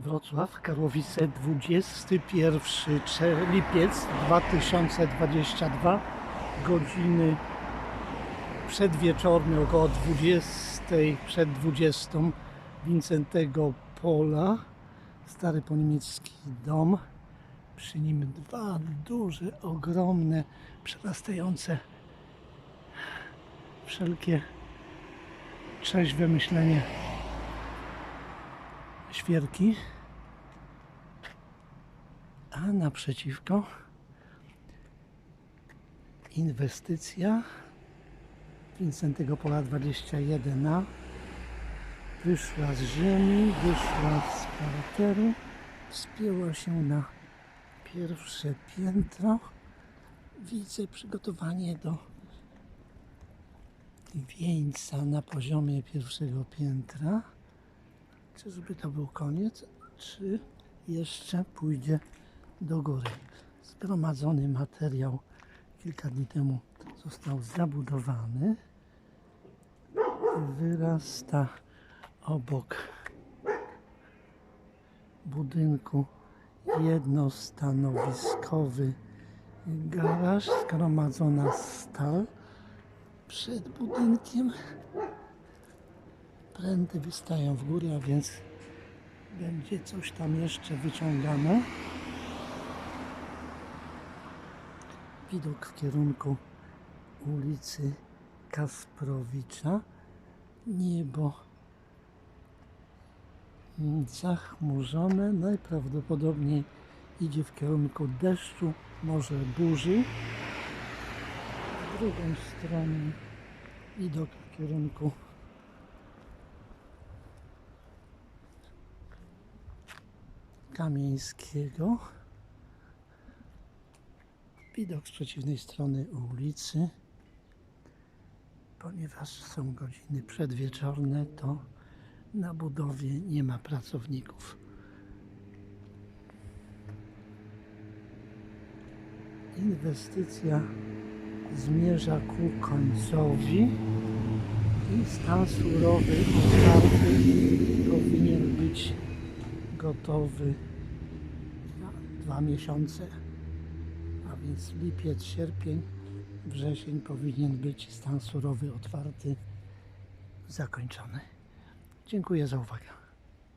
Wrocław, Karłowice, 21 cze- lipiec 2022, godziny przedwieczorne, około 20, przed 20, Wincentego Pola, stary poniemiecki dom, przy nim dwa duże, ogromne, przerastające wszelkie trzeźwe myślenie świerki, a naprzeciwko inwestycja Wincentego Pola 21a wyszła z ziemi, wyszła z parteru, wspięła się na pierwsze piętro. Widzę przygotowanie do wieńca na poziomie pierwszego piętra. Czyżby to był koniec, czy jeszcze pójdzie do góry? Zgromadzony materiał kilka dni temu został zabudowany. Wyrasta obok budynku jednostanowiskowy garaż, zgromadzona stal przed budynkiem. Pręty wystają w górę, a więc będzie coś tam jeszcze wyciągane. Widok w kierunku ulicy Kasprowicza. Niebo zachmurzone, najprawdopodobniej idzie w kierunku deszczu, może burzy. Z drugą stroną widok w kierunku Kamieńskiego. Widok z przeciwnej strony ulicy. Ponieważ są godziny przedwieczorne, to na budowie nie ma pracowników. Inwestycja zmierza ku końcowi i stan surowy otwarty powinien być gotowy dwa miesiące, a więc lipiec, sierpień, wrzesień powinien być stan surowy otwarty, zakończony. Dziękuję za uwagę.